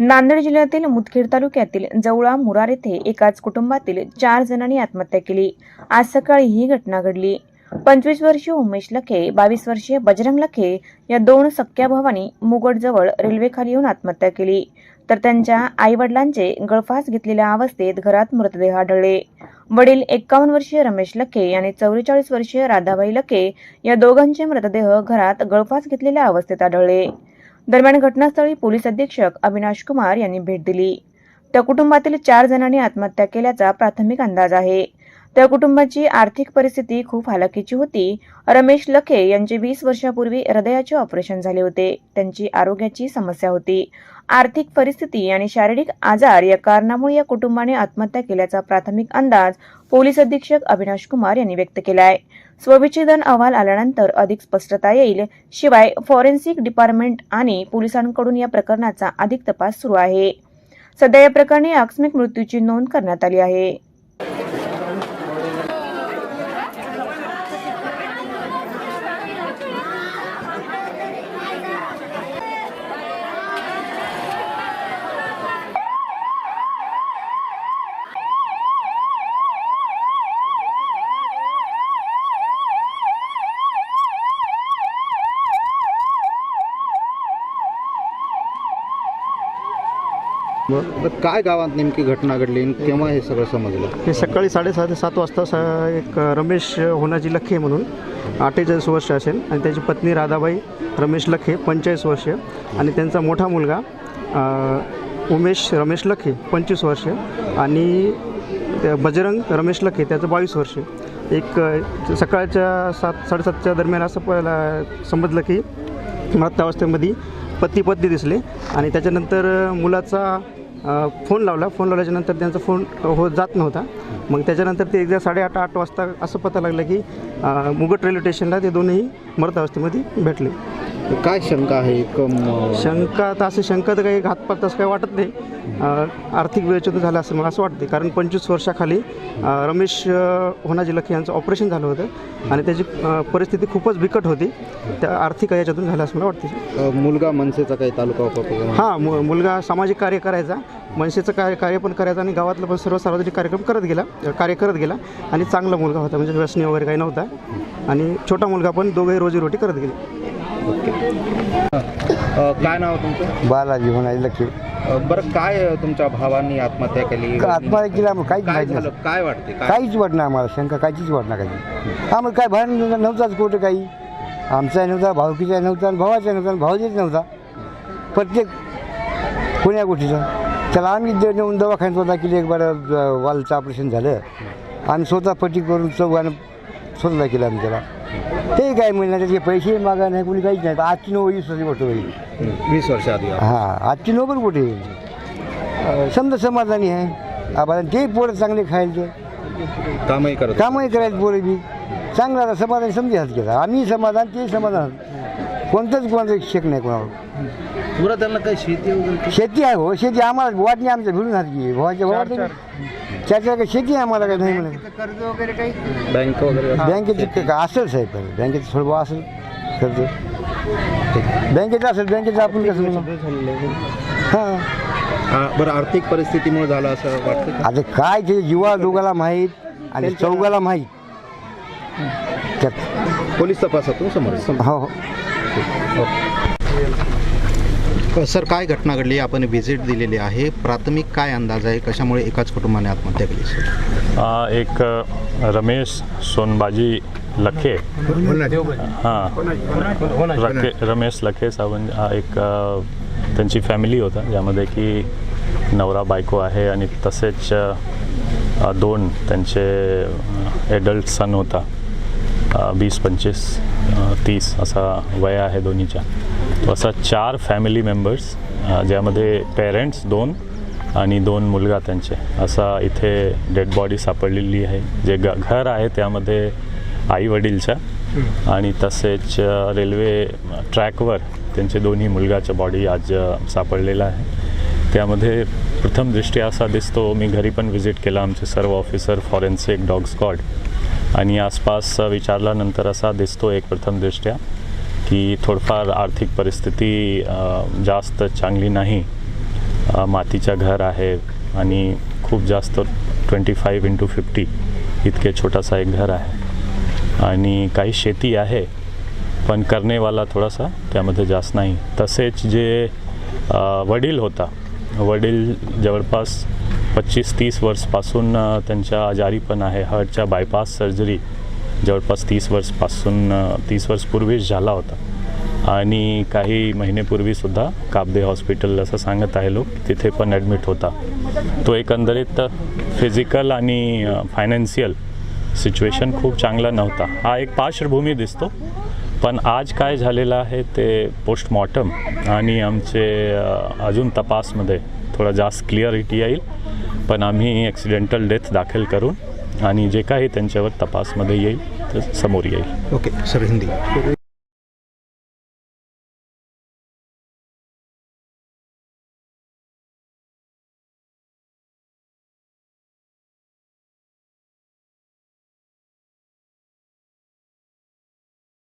नांदेड जिल्ह्यातील मुदखेड तालुक्यातील जवळा मुरार येथे एकाच कुटुंबातील चार जणांनी आत्महत्या केली. आज सकाळी ही घटना घडली. पंचवीस वर्षीय उमेश लखे बावीस वर्षीय बजरंग लखे या दोन सख्या भावांनी मुगडजवळ रेल्वेखाली येऊन आत्महत्या केली. तर त्यांच्या आई वडिलांचे गळफास घेतलेल्या अवस्थेत घरात मृतदेह आढळले. वडील एक्कावन्न वर्षीय रमेश लखे आणि चौवेचाळीस वर्षीय राधाबाई लखे या दोघांचे मृतदेह घरात गळफास घेतलेल्या अवस्थेत आढळले. दरम्यान घटनास्थळी पोलीस अधीक्षक अविनाश कुमार यांनी भेट दिली. त्या कुटुंबातील चार जणांनी आत्महत्या केल्याचा प्राथमिक अंदाज आहे. त्या कुटुंबाची आर्थिक परिस्थिती खूप हालाकीची होती. रमेश लखे यांचे वीस वर्षापूर्वी हृदयाचे ऑपरेशन झाले होते. त्यांची आरोग्याची समस्या होती. आर्थिक परिस्थिती आणि शारीरिक आजार या कारणामुळे या कुटुंबाने आत्महत्या केल्याचा प्राथमिक अंदाज पोलीस अधीक्षक अविनाश कुमार यांनी व्यक्त केला आहे स्वविच्छेदन अहवाल आल्यानंतर अधिक स्पष्टता येईल. शिवाय फॉरेन्सिक डिपार्टमेंट आणि पोलिसांकडून या प्रकरणाचा अधिक तपास सुरू आहे. सध्या या प्रकरणी आकस्मिक मृत्यूची नोंद करण्यात आली आहे. बरं काय गावात नेमकी घटना घडली आणि केव्हा हे सगळं समजलं? हे सकाळी साडेसहा ते सात वाजता सा एक रमेश होनाजी लखे म्हणून अठ्ठेचाळीस वर्ष असेल आणि त्याची पत्नी राधाबाई रमेश लखे पंचेचाळीस वर्ष आणि त्यांचा मोठा मुलगा अ, उमेश रमेश लखे पंचवीस वर्ष आणि त्या बजरंग रमेश लखे त्याचं बावीस वर्ष. एक अ, सकाळच्या सात साडेसातच्या दरम्यान असं पहिला समजलं की मृतावस्थेमध्ये पती पत्नी दिसले आणि त्याच्यानंतर मुलाचा फोन लावला. फोन लावल्याच्यानंतर त्यांचा फोन होत जात नव्हता. मग त्याच्यानंतर ते एकदा साडेआठ आठ वाजता असं पता लागलं की मुगट रेल्वे स्टेशनला ते दोन्ही मृत अवस्थेमध्ये भेटले. काय शंका आहे? कम शंका तर असे शंका तर काही घातपात तसं काही वाटत नाही. अ, आर्थिक वेळेचं झालं असं मला असं वाटते कारण पंचवीस वर्षाखाली अ, रमेश अ, होनाजी लखे यांचं ऑपरेशन झालं होतं. आणि त्याची अ, परिस्थिती खूपच बिकट होती. त्या आर्थिक याच्यातून झालं असं मला वाटते अ, मुलगा मनसेचा काही तालुका उपक्रम हां मु मुलगा सामाजिक कार्य करायचा. मनसेचं कार्य कार्य पण करायचं आणि गावातलं पण सर्व सार्वजनिक कार्यक्रम करत गेला कार्य करत गेला. आणि चांगला मुलगा होता. म्हणजे व्यसनी वगैरे काही नव्हता. आणि छोटा मुलगा पण दोघंही रोजीरोटी करत गेले. अ, काय नाव तुमचं? बालाजी म्हणाले लक्ष्मी अ, बरं काय अ, तुमच्या भावांनी आत्महत्या केली? आत्महत्या केली? आम्हाला काहीच काय माहिती झालं? नाही काय वाटते काय? काहीच वाटणार आम्हाला. शंका काहीच वाटणार काही आम्हाला काय भान नव्हताच कुठं काही. आमचा नव्हता भावकीचा नव्हता आणि भावाचा नव्हता आणि नव्हता. प्रत्येक कोण्या गोष्टीचा. त्याला आम्ही द- नेऊन दवाखान्यात स्वतः केली. एक बार वालचं ऑपरेशन झालं. आम्ही स्वतः पट्टी करून चौघानं स्वतः केलं आम्ही त्याला. ते काय म्हणणार त्याचे पैसे मागा नाही कोणी काहीच नाही. आजची नऊ वीस वर्षी गोष्ट होईल? हं, वीस वर्ष आधी हां आजची नोकरी कुठे अं, समजा समाधानी आहे. आपण ते पोरं चांगले खायचे कामही करत कामही करायचे पोरं बी. चांगलं समाधान समजायचं घेता आम्ही समाधान ते समाधान. कोणतंच कोणाचं शेक नाही कोणावर. पुरा त्यांना काही शेती वगैरे शेती आहे हो शेती आम्हाला वाटणी आमच्या भिडून हात की भावाच्या भावात चार. चार काही शेती आहे आम्हाला काही नाही म्हणत बँक वगैरे बँकेचं का असेल साहेब बँकेचं थोडं भाव असेल खर्च बँकेचं असेल बँकेचं आपण कसं हां. हा, बरं आर्थिक परिस्थितीमुळे झालं असं वाटतं का? आता काय ते युवा दोघाला माहीत आणि चौघाला माहीत. त्यात पोलीस तपासातून समोर हो हो. सर काय घटना घडली? आपण व्हिजिट दिलेली आहे. प्राथमिक काय अंदाज आहे? कशामुळे एकाच कुटुंबाने आत्महत्या केली सर? एक रमेश सोनबाजी लखे. हां. रखे रमेश लखे सावंत एक त्यांची फॅमिली होता. ज्यामध्ये की नवरा बायको आहे आणि तसेच दोन त्यांचे एडल्ट सन होता. वीस पंचवीस तीस असा वय आहे दोन्हीच्या. असा चार फॅमिली मेंबर्स ज्यामध्ये पेरेंट्स दोन आणि दोन मुलगा त्यांचे. असा इथे डेड बॉडी सापडलेली आहे. जे ग घर आहे त्यामध्ये आई वडीलच्या आणि तसेच रेल्वे ट्रॅकवर त्यांचे दोन्ही मुलगाच्या बॉडी आज सापडलेला आहे. त्यामध्ये प्रथम दृष्टी असा दिसतो मी घरी पण व्हिजिट केला आमचे सर्व ऑफिसर फॉरेन्सिक डॉग स्क्वॉड आणि आसपास विचारल्यानंतर असा दिसतो एक प्रथम दृष्ट्या. की थोडंफार आर्थिक परिस्थिती जास्त चांगली नाही. मातीच्या मातीचं घर आहे आणि खूप जास्त ट्वेंटी फाईव्ह इंटू फिफ्टी इतके छोटासा एक घर आहे. आणि काही शेती आहे पण करणेवाला थोडासा त्यामध्ये जास्त नाही. तसेच जे वडील होता वडील जवळपास पच्चीस तीस वर्षपासून त्यांच्या आजारी पण आहे. हार्टच्या बायपास सर्जरी जवळपास तीस वर्षपासून तीस वर्षपूर्वीच झाला होता. आणि काही महिनेपूर्वीसुद्धा काबदे हॉस्पिटल असं सांगत आहे लोक तिथे पण ॲडमिट होता. तो एकंदरीत फिजिकल आणि फायनान्शियल सिच्युएशन खूप चांगला नव्हता. हा एक पार्श्वभूमी दिसतो. पण आज काय झालेलं आहे ते पोस्टमॉर्टम आणि आमचे अजून तपासमध्ये थोडा जास्त क्लिअरिटी येईल. पण आम्ही ॲक्सिडेंटल डेथ दाखल करून आणि जे काही त्यांच्यावर तपासमध्ये येईल तर समोर येईल. Okay sir Hindi.